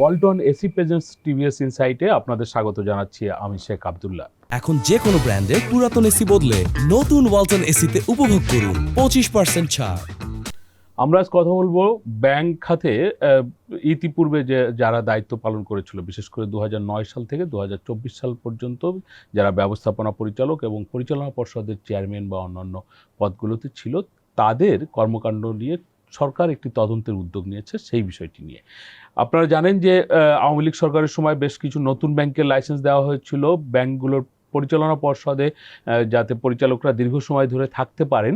Walton AC presence TVS ইনসাইটে আপনাদের স্বাগত জানাচ্ছি আমি শেখ আবদুল্লাহ। এখন যে কোনো ব্র্যান্ডের পুরাতন এসি বদলে নতুন ওয়ালটন এসিতে উপভোগ করুন পঁচিশ পার্সেন্ট ছাড়। আমরা আজ কথা বলব ব্যাংক খাতে ইতিপূর্বে যে যারা দায়িত্ব পালন করেছিল বিশেষ করে দু হাজার নয় সাল থেকে দু হাজার চব্বিশ সাল পর্যন্ত যারা ব্যবস্থাপনা পরিচালক এবং পরিচালনা পর্ষদের চেয়ারম্যান বা অন্যান্য পদগুলোতে ছিল তাদের কর্মকাণ্ড নিয়ে সরকার একটি তদন্তের উদ্যোগ নিয়েছে সেই বিষয়টি নিয়ে। আপনারা জানেন যে আওয়ামী লীগ সরকারের সময় বেশ কিছু নতুন ব্যাংকের লাইসেন্স দেওয়া হয়েছিল। ব্যাংকগুলোর পরিচালনা পর্ষদে যাতে পরিচালকরা দীর্ঘ সময় ধরে থাকতে পারেন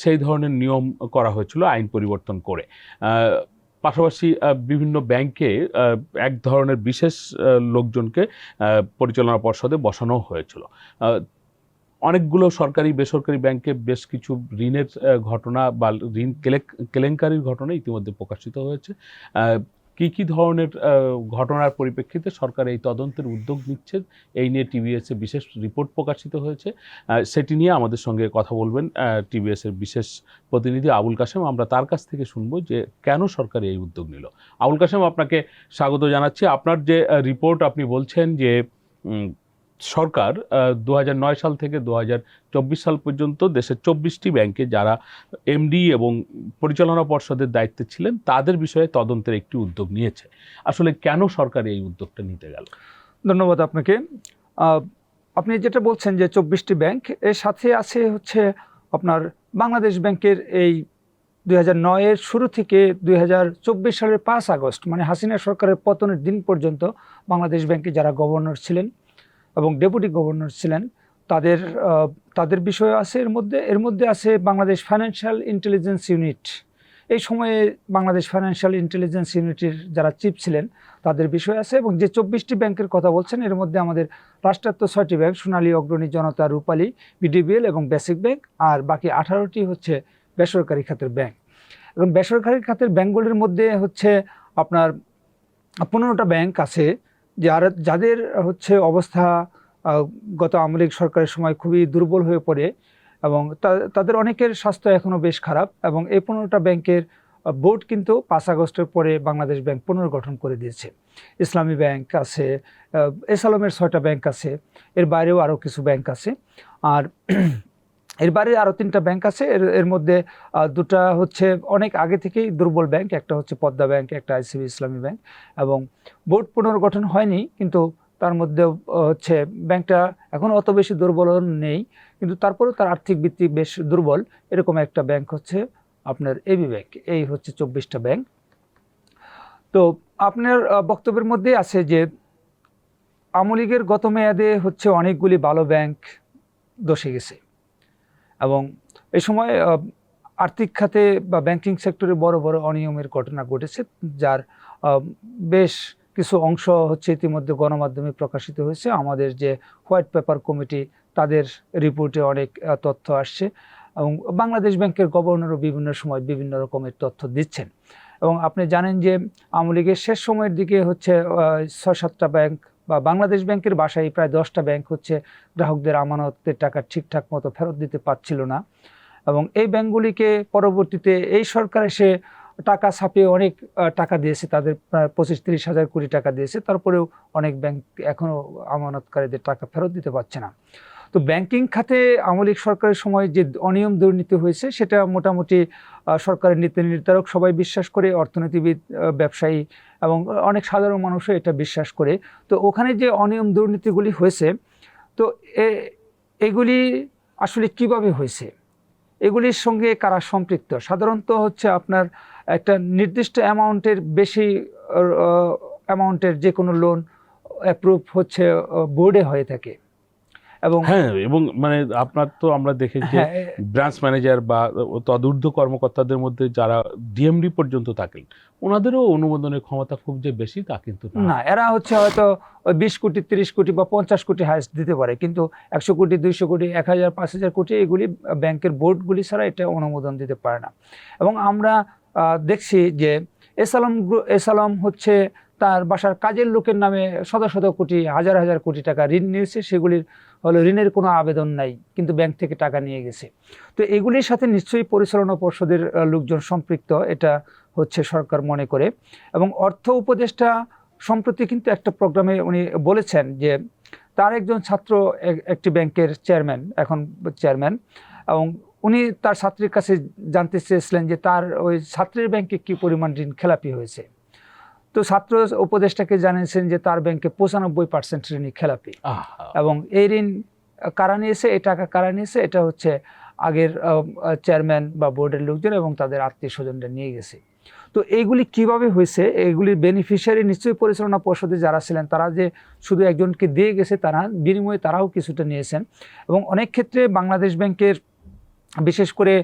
সেই ধরনের নিয়ম করা হয়েছিল আইন পরিবর্তন করে। পাশাপাশি বিভিন্ন ব্যাংকে এক ধরনের বিশেষ লোকজনকে পরিচালনা পর্ষদে বসানো হয়েছিল। অনেকগুলো সরকারি বেসরকারি ব্যাংকে বেশ কিছু ঋণের ঘটনা বা ঋণ কেলেঙ্কারির ঘটনা ইতিমধ্যে প্রকাশিত হয়েছে। কি কি ধরনের ঘটনার পরিপ্রেক্ষিতে সরকার এই তদন্তের উদ্যোগ নিচ্ছে এই নিয়ে টিভিএসে বিশেষ রিপোর্ট প্রকাশিত হয়েছে। সেটি নিয়ে আমাদের সঙ্গে কথা বলবেন টিভিএস এর বিশেষ প্রতিনিধি আবুল কাশেম। আমরা তার কাছ থেকে শুনব যে কেন সরকার এই উদ্যোগ নিল। আবুল কাশেম, আপনাকে স্বাগত জানাচ্ছি। আপনার যে রিপোর্ট আপনি বলছেন যে সরকার দু হাজার নয় সাল থেকে দু হাজার চব্বিশ সাল পর্যন্ত দেশের চব্বিশটি ব্যাংকে যারা এমডি এবং পরিচালনা পর্ষদের দায়িত্বে ছিলেন, তাদের বিষয়ে তদন্তের একটি উদ্যোগ নিয়েছে। আসলে কেন সরকার এই উদ্যোগটা নিতে গেল? ধন্যবাদ আপনাকে। আপনি যেটা বলছেন যে চব্বিশটি ব্যাংক, এর সাথে আছে হচ্ছে আপনার বাংলাদেশ ব্যাংকের এই দুই নয়ের শুরু থেকে দুই হাজার চব্বিশ সালের পাঁচ আগস্ট মানে হাসিনা সরকারের পতনের দিন পর্যন্ত বাংলাদেশ ব্যাংকে যারা গভর্নর ছিলেন এবং ডেপুটি গভর্নর ছিলেন। তাদের তাদের বিষয় আছে, এর মধ্যে এর মধ্যে আছে বাংলাদেশ ফাইন্যান্সিয়াল ইন্টেলিজেন্স ইউনিট। এই সময়ে বাংলাদেশ ফাইন্যান্সিয়াল ইন্টেলিজেন্স ইউনিটের যারা চিফ ছিলেন, তাদের বিষয় আছে এবং যে চব্বিশটি ব্যাংকের কথা বলছেন, এর মধ্যে আমাদের রাষ্ট্রায়ত্ত ছয়টি ব্যাংক, সোনালী, অগ্রণী জনতা, রূপালী, বিডিবিএল এবং বেসিক ব্যাংক, আর বাকি আঠারোটি হচ্ছে বেসরকারি খাতের ব্যাংক। এবং বেসরকারি খাতের ব্যাংকগুলির মধ্যে হচ্ছে আপনার পনেরোটা ব্যাংক আছে যার, যাদের হচ্ছে অবস্থা গত আওয়ামী লীগ সরকারের সময় খুবই দুর্বল হয়ে পড়ে এবং তাদের অনেকের স্বাস্থ্য এখনও বেশ খারাপ এবং এই পনেরোটা ব্যাংকের বোর্ড কিন্তু পাঁচ আগস্টের পরে বাংলাদেশ ব্যাংক পুনর্গঠন করে দিয়েছে। ইসলামী ব্যাংক আছে এসালমের ছয়টা ব্যাংক আছে, এর বাইরেও আরও কিছু ব্যাংক আছে। আর এর বাইরে আরও তিনটা ব্যাংক আছে। এর এর মধ্যে দুটা হচ্ছে অনেক আগে থেকেই দুর্বল ব্যাংক, একটা হচ্ছে পদ্মা ব্যাংক, একটা আইসিবি ইসলামী ব্যাংক এবং বোর্ড পুনর্গঠন হয়নি, কিন্তু তার মধ্যে হচ্ছে ব্যাংকটা এখন অত বেশি দুর্বল নেই, কিন্তু তারপরেও তার আর্থিক ভিত্তি বেশ দুর্বল। এরকম একটা ব্যাংক হচ্ছে আপনার এবি ব্যাংক, এই হচ্ছে চব্বিশটা ব্যাংক। তো আপনার বক্তব্যের মধ্যে আছে যে আওয়ামী লীগের গত মেয়াদে হচ্ছে অনেকগুলি ভালো ব্যাংক দশে গেছে। এবং এই সময় আর্থিক খাতে বা ব্যাংকিং সেক্টরে বড় বড় অনিয়মের ঘটনা ঘটেছে, যার বেশ কিছু অংশ হচ্ছে ইতিমধ্যে গণমাধ্যমে প্রকাশিত হয়েছে। আমাদের যে হোয়াইট পেপার কমিটি, তাদের রিপোর্টে অনেক তথ্য আসছে এবং বাংলাদেশ ব্যাংকের গভর্নরও বিভিন্ন সময় বিভিন্ন রকমের তথ্য দিচ্ছেন। এবং আপনি জানেন যে আওয়ামী লীগের শেষ সময়ের দিকে হচ্ছে ছয় সাতটা ব্যাংক বা বাংলাদেশ ব্যাংকের বাসায় প্রায় দশটা ব্যাংক হচ্ছে গ্রাহকদের আমানতের টাকা ঠিকঠাক মতো ফেরত দিতে পারছিল না। এবং এই ব্যাংকগুলিকে পরবর্তীতে এই সরকার এসে টাকা ছাপিয়ে অনেক টাকা দিয়েছে, তাদের প্রায় পঁচিশ তিরিশ হাজার কোটি টাকা দিয়েছে। তারপরেও অনেক ব্যাংক এখনও আমানতকারীদের টাকা ফেরত দিতে পারছে না। তো ব্যাংকিং খাতে আমলিক সরকারের সময় যে অনিয়ম দুর্নীতি হয়েছে, সেটা মোটামুটি সরকারের নীতি নির্ধারক সবাই বিশ্বাস করে, অর্থনীতিবিদ ব্যবসায়ী এবং অনেক সাধারণ মানুষও এটা বিশ্বাস করে। তো ওখানে যে অনিয়ম দুর্নীতিগুলি হয়েছে, তো এগুলি আসলে কীভাবে হয়েছে? এগুলির সঙ্গে কারা সম্পৃক্ত? সাধারণত হচ্ছে আপনার একটা নির্দিষ্ট অ্যামাউন্টের বেশি অ্যামাউন্টের যে কোনো লোন অ্যাপ্রুভ হচ্ছে বোর্ডে হয়ে থাকে। এবং হ্যাঁ এবং মানে আপনার তো আমরা দেখেছি যে ব্রাঞ্চ ম্যানেজার বা তদূর্ধ্ব কর্মকর্তাদের মধ্যে যারা ডিএমডি পর্যন্ত থাকেন ওনাদেরও অনুমোদনের ক্ষমতা খুব যে বেশি তা কিন্তু না। এরা হচ্ছে হয়তো ওই বিশ কোটি তিরিশ কোটি বা পঞ্চাশ কোটি হাইস্ট দিতে পারে কিন্তু একশো কোটি দুইশো কোটি এক হাজার পাঁচ হাজার কোটি এগুলি ব্যাংকের বোর্ডগুলি ছাড়া এটা অনুমোদন দিতে পারে না। এবং আমরা দেখছি যে এসালাম এসালাম হচ্ছে তার বাসার কাজের লোকের নামে শত শত কোটি হাজার হাজার কোটি টাকা ঋণ নিয়েছে সেগুলির হলো ঋণের কোনো আবেদন নাই, কিন্তু ব্যাংক থেকে টাকা নিয়ে গেছে। তো এগুলির সাথে নিশ্চয়ই পরিচালনা পর্ষদের লোকজন সম্পৃক্ত, এটা হচ্ছে সরকার মনে করে। এবং অর্থ উপদেষ্টা সম্প্রতি কিন্তু একটা প্রোগ্রামে উনি বলেছেন যে, তার একজন ছাত্র একটি ব্যাংকের চেয়ারম্যান এখন চেয়ারম্যান এবং উনি তার ছাত্রীর কাছে জানতে চেয়েছিলেন যে তার ওই ছাত্রীর ব্যাংকে কি পরিমাণ ঋণ খেলাপি হয়েছে। তো ছাত্র উপদেষ্টাকে জানিয়েছেন যে তার ব্যাংকে পঁচানব্বই পার্সেন্ট ঋণই খেলাপি। এবং এই ঋণ কারা নিয়েছে? এই টাকা কারা নিয়েছে? এটা হচ্ছে আগের চেয়ারম্যান বা বোর্ডের লোকজন এবং তাদের আত্মীয় স্বজনরা নিয়ে গেছে। তো এইগুলি কীভাবে হয়েছে? এইগুলির বেনিফিশিয়ারি নিশ্চয়ই পরিচালনা পর্ষদে যারা ছিলেন তারা যে শুধু একজনকে দিয়ে গেছে তারা বিনিময়ে তারাও কিছুটা নিয়েছেন। এবং অনেক ক্ষেত্রে বাংলাদেশ ব্যাংকের বিশেষ করে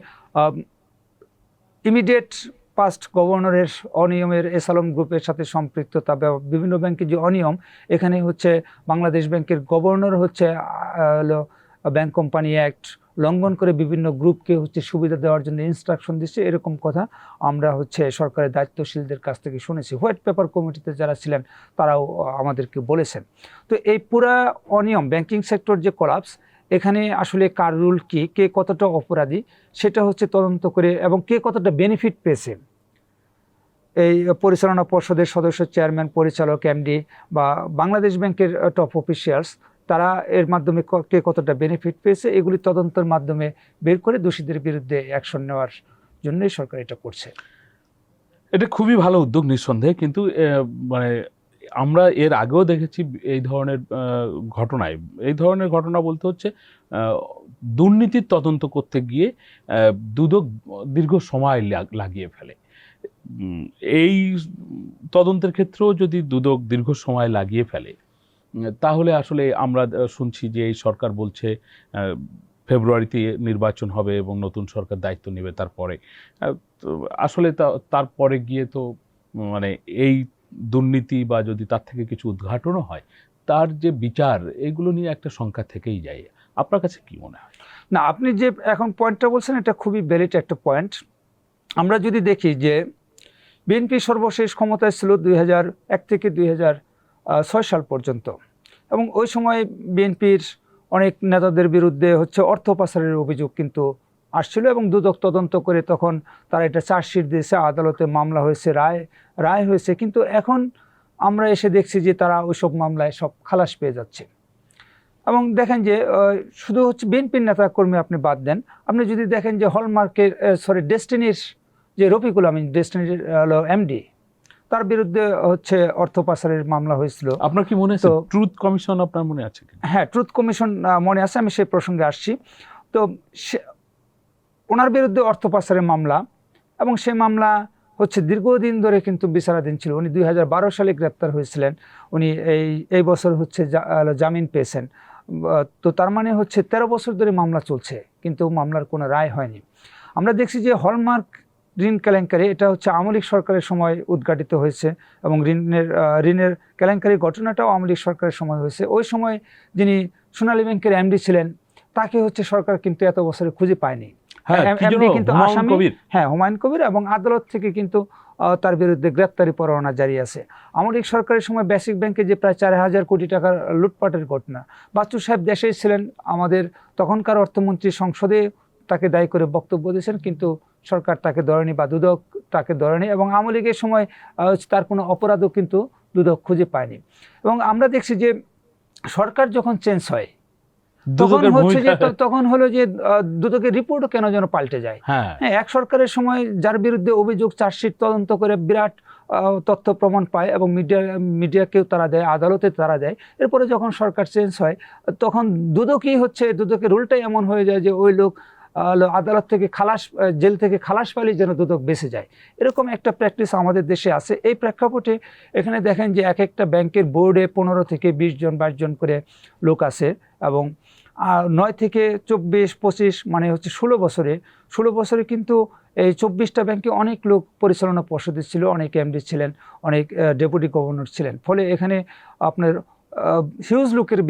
ইমিডিয়েট পাস্ট গভর্নরের অনিয়মের এসালম গ্রুপের সাথে সম্পৃক্ততা বিভিন্ন ব্যাংকের যে অনিয়ম, এখানে হচ্ছে বাংলাদেশ ব্যাংকের গভর্নর হচ্ছে ব্যাংক কোম্পানি অ্যাক্ট লঙ্ঘন করে বিভিন্ন গ্রুপকে হচ্ছে সুবিধা দেওয়ার জন্য ইনস্ট্রাকশন দিচ্ছে। এরকম কথা আমরা হচ্ছে সরকারের দায়িত্বশীলদের কাছ থেকে শুনেছি। হোয়াইট পেপার কমিটিতে যারা ছিলেন, তারাও আমাদেরকে বলেছেন। তো এই পুরা অনিয়ম ব্যাংকিং সেক্টর যে কলাপস এখানে আসলে কার রুল কি, কে কতটা অপরাধী, সেটা হচ্ছে তদন্ত করে এবং কে কতটা বেনিফিট পেয়েছে। এই পরিচালনা পর্ষদের সদস্য চেয়ারম্যান পরিচালক এমডি বা বাংলাদেশ ব্যাংকের টপ অফিসিয়ালস তারা এর মাধ্যমে কে কতটা বেনিফিট পেয়েছে, এগুলি তদন্তের মাধ্যমে বের করে দোষীদের বিরুদ্ধে অ্যাকশন নেওয়ার জন্যই সরকার এটা করছে। এটা খুবই ভালো উদ্যোগ নিঃসন্দেহে, কিন্তু মানে আমরা এর আগেও দেখেছি এই ধরনের ঘটনায়। এই ধরনের ঘটনা বলতে হচ্ছে দুর্নীতির তদন্ত করতে গিয়ে দুদক দীর্ঘ সময় লাগিয়ে ফেলে। এই তদন্তের ক্ষেত্রেও যদি দুদক দীর্ঘ সময় লাগিয়ে ফেলে, তাহলে আসলে আমরা শুনছি যে এই সরকার বলছে ফেব্রুয়ারিতে নির্বাচন হবে এবং নতুন সরকার দায়িত্ব নেবে তারপরে। আসলে তারপরে গিয়ে তো মানে এই দুর্নীতি বা যদি তার থেকে কিছু উদ্ঘাটনও হয়, তার যে বিচার, এগুলো নিয়ে একটা সংখ্যা থেকেই যায়। আপনার কাছে কি মনে হয়? না, আপনি যে এখন পয়েন্টটা বলছেন, এটা খুবই ভ্যালিড একটা পয়েন্ট আমরা যদি দেখি যে বিএনপি সর্বশেষ ক্ষমতায় ছিল দুই এক থেকে দুই ছয় সাল পর্যন্ত। এবং ওই সময় বিএনপির অনেক নেতাদের বিরুদ্ধে হচ্ছে অর্থ পাচারের অভিযোগ কিন্তু আসছিল এবং দুদক তদন্ত করে তখন তারা এটা চার্জশিট দিয়েছে আদালতে মামলা হয়েছে রায় রায় হয়েছে। কিন্তু এখন আমরা এসে দেখছি যে তারা ওইসব মামলায় সব খালাস পেয়ে যাচ্ছে। এবং দেখেন যে শুধু হচ্ছে বিএনপির নেতা কর্মী আপনি বাদ দেন আপনি যদি দেখেন যে হলমার্কের সরি ডেস্টিনির যে রফিকুল আমিন ডেস্টিনির হলো এমডি তার বিরুদ্ধে হচ্ছে অর্থ পাচারের মামলা হয়েছিল। আপনার কি মনে আছে? ট্রুথ কমিশন আপনার মনে আছে হ্যাঁ ট্রুথ কমিশন মনে আছে আমি সেই প্রসঙ্গে আসছি। তো সে ওনার বিরুদ্ধে অর্থ পাচারের মামলা এবং সেই মামলা হচ্ছে দীর্ঘদিন ধরে কিন্তু বিচারাধীন ছিল। উনি দুই হাজার বারো সালে গ্রেপ্তার হয়েছিলেন। উনি এই এই বছর হচ্ছে জামিন পেয়েছেন। তো তার মানে হচ্ছে তেরো বছর ধরে মামলা চলছে, কিন্তু মামলার কোনো রায় হয়নি। আমরা দেখছি যে হলমার্ক ঋণ কেলেঙ্কারি, এটা হচ্ছে আমলিক সরকারের সময় উদ্ঘাটিত হয়েছে এবং ঋণের ঋণের কেলেঙ্কারি ঘটনাটাও আমলিক সরকারের সময় হয়েছে। ওই সময় যিনি সোনালী ব্যাংকের এমডি ছিলেন, তাকে হচ্ছে সরকার কিন্তু এত বছরে খুঁজে পায়নি। হ্যাঁ কিন্তু আসামি- হ্যাঁ হুমায়ুন কবির এবং আদালত থেকে কিন্তু তার বিরুদ্ধে গ্রেপ্তারি পরোয়ানা জারি আছে। আমলিক সরকারের সময় বেসিক ব্যাংকে যে প্রায় চার হাজার কোটি টাকার লুটপাটের ঘটনা বাচ্চু সাহেব দেশেই ছিলেন আমাদের তখনকার অর্থমন্ত্রী সংসদে তাকে দায়ী করে বক্তব্য দিয়েছেন কিন্তু সরকার তাকে ধরেনি বা দুদক তাকে ধরেনি এবং আওয়ামী লীগের সময় তার কোনো অপরাধও কিন্তু দুদক খুঁজে পায়নি। এবং আমরা দেখছি যে সরকার যখন চেঞ্জ হয় তখন হচ্ছে যে তখন হলো যে দুদকের রিপোর্টও কেন যেন পাল্টে যায়? হ্যাঁ। হ্যাঁ এক সরকারের সময় যার বিরুদ্ধে অভিযোগ চার্জশিট তদন্ত করে বিরাট তথ্য প্রমাণ পায় এবং মিডিয়া মিডিয়াকেও তারা দেয় আদালতে তারা দেয়। এরপরে যখন সরকার চেঞ্জ হয় তখন দুদকই হচ্ছে দুদকের রুলটাই এমন হয়ে যায় যে ওই লোক আদালত থেকে খালাস জেল থেকে খালাস পালি যেন দুদক বেঁচে যায়। এরকম একটা প্র্যাকটিস আমাদের দেশে আছে। এই প্রেক্ষাপটে এখানে দেখেন যে এক একটা ব্যাংকের বোর্ডে পনেরো থেকে বিশ জন বাইশ জন করে লোক আছে এবং আহ, নয় থেকে চব্বিশ পঁচিশ মানে হচ্ছে ষোলো বছরে ষোলো বছরে কিন্তু এই চব্বিশটা ব্যাংকে অনেক লোক পরিচালনা পর্ষদে ছিল অনেক এমডি ছিলেন অনেক ডেপুটি গভর্নর ছিলেন। ফলে এখানে আপনার হিউজ লোকের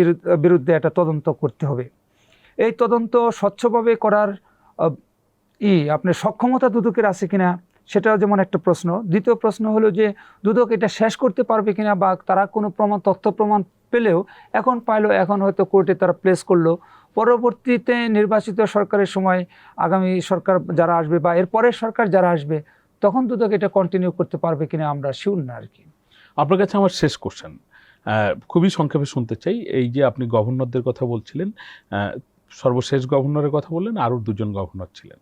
বিরুদ্ধে একটা তদন্ত করতে হবে। এই তদন্ত স্বচ্ছভাবে করার ই আপনার সক্ষমতা দুদকের আছে কিনা সেটাও যেমন একটা প্রশ্ন। দ্বিতীয় প্রশ্ন হলো যে, দুদক এটা শেষ করতে পারবে কিনা বা তারা কোনো প্রমাণ, তথ্য প্রমাণ পেলেও এখন পাইলো, এখন হয়তো কোর্টে তারা প্লেস করল। পরবর্তীতে নির্বাচিত সরকারের সময় আগামী সরকার যারা আসবে বা এর পরের সরকার যারা আসবে, তখন দুদক এটা কন্টিনিউ করতে পারবে কিনা আমরা শিউর না আর কি আপনার কাছে আমার শেষ কোশ্চেন খুবই সংক্ষেপে শুনতে চাই। এই যে আপনি গভর্নরদের কথা বলছিলেন সর্বশেষ গভর্নরের কথা বললেন, আরও দুজন গভর্নর ছিলেন।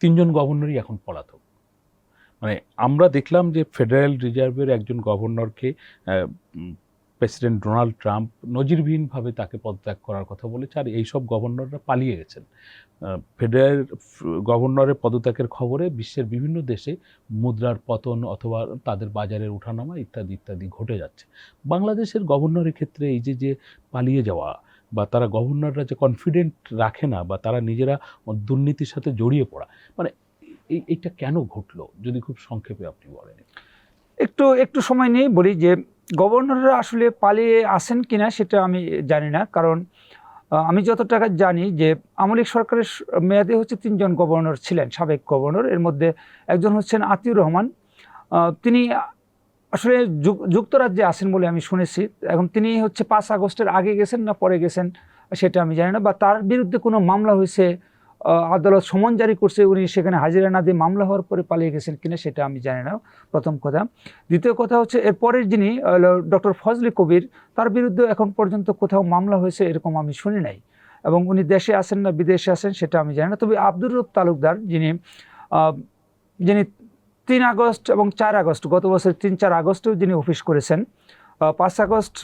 তিনজন গভর্নরই এখন পলাতক। মানে আমরা দেখলাম যে ফেডারেল রিজার্ভের একজন গভর্নরকে প্রেসিডেন্ট ডোনাল্ড ট্রাম্প নজিরবিহীনভাবে তাকে পদত্যাগ করার কথা বলেছে আর এইসব গভর্নররা পালিয়ে গেছেন। ফেডারেল গভর্নরের পদত্যাগের খবরে বিশ্বের বিভিন্ন দেশে মুদ্রার পতন অথবা তাদের বাজারের ওঠানামা ইত্যাদি ইত্যাদি ঘটে যাচ্ছে। বাংলাদেশের গভর্নরের ক্ষেত্রে এই যে যে পালিয়ে যাওয়া বা তারা গভর্নররা যে কনফিডেন্ট রাখে না বা তারা নিজেরা দুর্নীতির সাথে জড়িয়ে পড়া মানে এই, এইটা কেন ঘটলো? যদি খুব সংক্ষেপে আপনি বলেন। একটু একটু সময় নিয়ে বলি যে, গভর্নররা আসলে পালিয়ে আসেন কিনা সেটা আমি জানি না। কারণ আমি যত টাকা জানি যে আমলিক সরকারের মেয়াদে হচ্ছে তিনজন গভর্নর ছিলেন, সাবেক গভর্নর। এর মধ্যে একজন হচ্ছেন আতিউর রহমান। তিনি আসলে যুক- যুক্তরাজ্যে আছেন বলে আমি শুনেছি। এখন তিনি হচ্ছে পাঁচ আগস্টের আগে গেছেন না পরে গেছেন সেটা আমি জানি না। বা তার বিরুদ্ধে কোনো মামলা হয়েছে আদালত সমন জারি করছে, উনি সেখানে হাজিরা না দিয়ে মামলা হওয়ার পরে পালিয়ে গেছেন কিনা সেটা আমি জানি না, প্রথম কথা। দ্বিতীয় কথা হচ্ছে এর পরের যিনি ডক্টর ফজলি কবির, তার বিরুদ্ধে এখন পর্যন্ত কোথাও মামলা হয়েছে এরকম আমি শুনি নাই এবং উনি দেশে আছেন না বিদেশে আছেন সেটা আমি জানি না। তবে আব্দুর রূপ তালুকদার যিনি যিনি তিন আগস্ট এবং চার আগস্ট, গত বছর তিন চার আগস্টেও যিনি অফিস করেছেন পাঁচ আগস্ট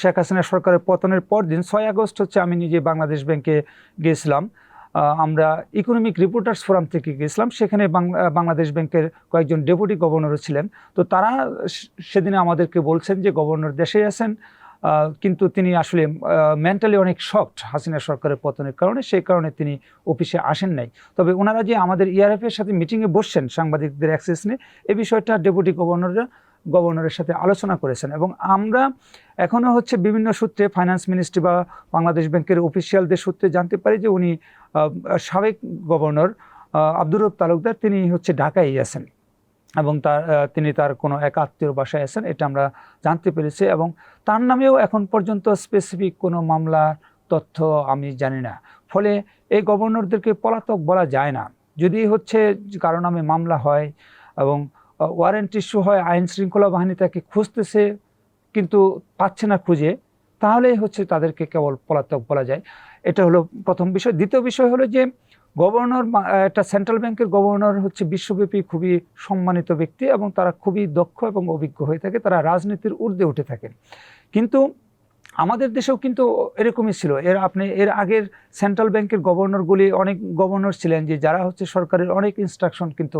শেখ হাসিনা সরকারের পতনের পর দিন ছয় আগস্ট হচ্ছে আমি নিজে বাংলাদেশ ব্যাংকে গিয়েছিলাম। আমরা ইকোনমিক রিপোর্টার্স ফোরাম থেকে গেছিলাম, সেখানে বাংলা- বাংলাদেশ ব্যাংকের কয়েকজন ডেপুটি গভর্নরও ছিলেন। তো তারা সেদিনে আমাদেরকে বলছেন যে গভর্নর দেশে আছেন কিন্তু তিনি আসলে মেন্টালি অনেক শক্ট হাসিনা সরকারের পতনের কারণে, সেই কারণে তিনি অফিসে আসেন নাই। তবে ওনারা যে আমাদের ইআরএফ এর সাথে মিটিংয়ে বসছেন সাংবাদিকদের অ্যাক্সেস নিয়ে এই বিষয়টা ডেপুটি গভর্নররা গভর্নরের সাথে আলোচনা করেছেন এবং আমরা এখনও হচ্ছে বিভিন্ন সূত্রে ফাইন্যান্স মিনিস্ট্রি বা বাংলাদেশ ব্যাংকের অফিসিয়ালদের সূত্রে জানতে পারি যে উনি সাবেক গভর্নর আব্দুর রব তালুকদার তিনি হচ্ছে ঢাকায় আছেন এবং তার তিনি তার কোনো এক আত্মীয় বাসায় আছেন, এটা আমরা জানতে পেরেছি এবং তার নামেও এখন পর্যন্ত স্পেসিফিক কোনো মামলার তথ্য আমি জানি না। ফলে এই গভর্নরদেরকে পলাতক বলা যায় না। যদি হচ্ছে কারও নামে মামলা হয় এবং ওয়ারেন্ট ইস্যু হয়, আইন শৃঙ্খলা বাহিনী তাকে খুঁজতেছে, কিন্তু পাচ্ছে না খুঁজে, তাহলেই হচ্ছে তাদেরকে কেবল পলাতক বলা যায়। এটা হলো প্রথম বিষয়। দ্বিতীয় বিষয় হলো যে, গভর্নর একটা সেন্ট্রাল ব্যাংকের গভর্নর হচ্ছে বিশ্বব্যাপী খুবই সম্মানিত ব্যক্তি এবং তারা খুবই দক্ষ এবং অভিজ্ঞ হয়ে থাকে, তারা রাজনীতির ঊর্ধ্বে উঠে থাকেন। কিন্তু আমাদের দেশেও কিন্তু এরকমই ছিল। এর আপনি এর আগের সেন্ট্রাল ব্যাংকের গভর্নরগুলি অনেক গভর্নর ছিলেন যে যারা হচ্ছে সরকারের অনেক ইনস্ট্রাকশন কিন্তু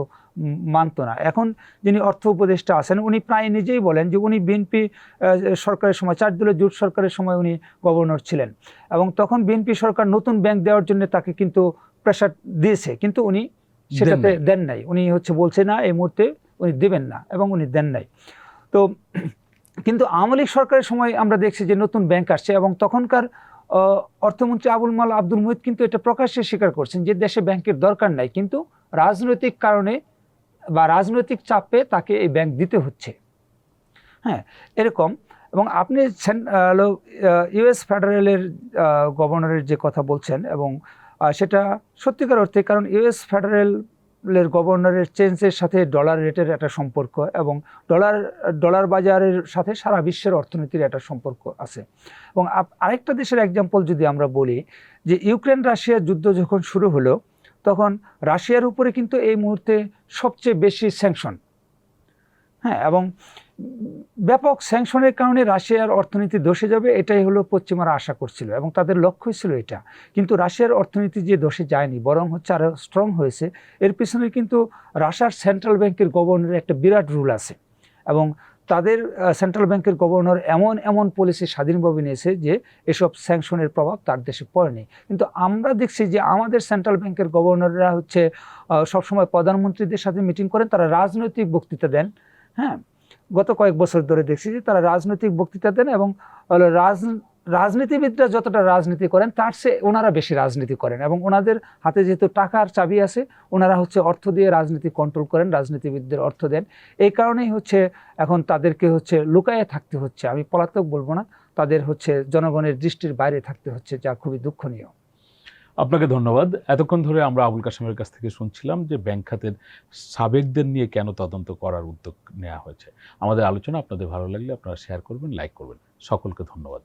মানতো না। এখন যিনি অর্থ উপদেষ্টা আছেন উনি প্রায় নিজেই বলেন যে উনি বিএনপি সরকারের সময় চার দলীয় জোট সরকারের সময় উনি গভর্নর ছিলেন। এবং তখন বিএনপি সরকার নতুন ব্যাংক দেওয়ার জন্য তাকে কিন্তু প্রেশার দিয়েছে কিন্তু উনি সেটাতে দেন নাই। উনি হচ্ছে বলছে না এই মুহূর্তে উনি দেবেন না। এবং উনি দেন নাই। তো কিন্তু আওয়ামী লীগ সরকারের সময় আমরা দেখছি যে নতুন ব্যাংক আসছে এবং তখনকার অর্থমন্ত্রী আবুল মাল আব্দুল মুহিত কিন্তু এটা প্রকাশ্যে স্বীকার করছেন যে দেশে ব্যাংকের দরকার নাই। কিন্তু রাজনৈতিক কারণে বা রাজনৈতিক চাপে তাকে এই ব্যাংক দিতে হচ্ছে। হ্যাঁ এরকম। এবং আপনি ইউএস ফেডারেলের গভর্নরের যে কথা বলছেন এবং সেটা সত্যিকার অর্থে কারণ ইউএস ফেডারেলের গভর্নরের চেঞ্জের সাথে ডলার রেটের একটা সম্পর্ক এবং ডলার ডলার বাজারের সাথে সারা বিশ্বের অর্থনীতির একটা সম্পর্ক আছে। এবং আরেকটা দেশের এক্সাম্পল যদি আমরা বলি যে ইউক্রেন রাশিয়ার যুদ্ধ যখন শুরু হলো, তখন রাশিয়ার উপরে কিন্তু এই মুহূর্তে সবচেয়ে বেশি স্যাংশন হ্যাঁ এবং ব্যাপক স্যাংশনের কারণে রাশিয়ার অর্থনীতি ধসে যাবে, এটাই হলো পশ্চিমারা আশা করছিল এবং তাদের লক্ষ্যই ছিল এটা। কিন্তু রাশিয়ার অর্থনীতি যে ধসে যায়নি, বরং হচ্ছে আরও স্ট্রং হয়েছে, এর পিছনে কিন্তু রাশিয়ার সেন্ট্রাল ব্যাংকের গভর্নরের একটা বিরাট রুল আছে এবং তাদের সেন্ট্রাল ব্যাংকের গভর্নর এমন এমন পলিসি স্বাধীনভাবে নিয়েছে যে এসব স্যাংশনের প্রভাব তার দেশে পড়েনি। কিন্তু আমরা দেখছি যে আমাদের সেন্ট্রাল ব্যাংকের গভর্নররা হচ্ছে সবসময় প্রধানমন্ত্রীদের সাথে মিটিং করেন, তারা রাজনৈতিক বক্তৃতা দেন হ্যাঁ? গত কয়েক বছর ধরে দেখছি যে তারা রাজনৈতিক বক্তৃতা দেন এবং রাজ, রাজনীতিবিদরা যতটা রাজনীতি করেন, তার চেয়ে ওনারা বেশি রাজনীতি করেন এবং ওনাদের হাতে যেহেতু টাকার চাবি আছে, ওনারা হচ্ছে অর্থ দিয়ে রাজনীতি কন্ট্রোল করেন, রাজনীতিবিদদের অর্থ দেন। এই কারণেই হচ্ছে এখন তাদেরকে হচ্ছে লুকায়ে থাকতে হচ্ছে। আমি পলাতক বলব না, তাদের হচ্ছে জনগণের দৃষ্টির বাইরে থাকতে হচ্ছে, যা খুবই দুঃখনীয়। আপনাকে ধন্যবাদ। এতক্ষণ ধরে আমরা আবুল কাসেমের কাছ থেকে শুনছিলাম যে ব্যাংক খাতের সাবেকদের নিয়ে কেন তদন্ত করার উদ্যোগ নেওয়া হয়েছে। আমাদের আলোচনা আপনাদের ভালো লাগলে আপনারা শেয়ার করবেন লাইক করবেন। সকলকে ধন্যবাদ।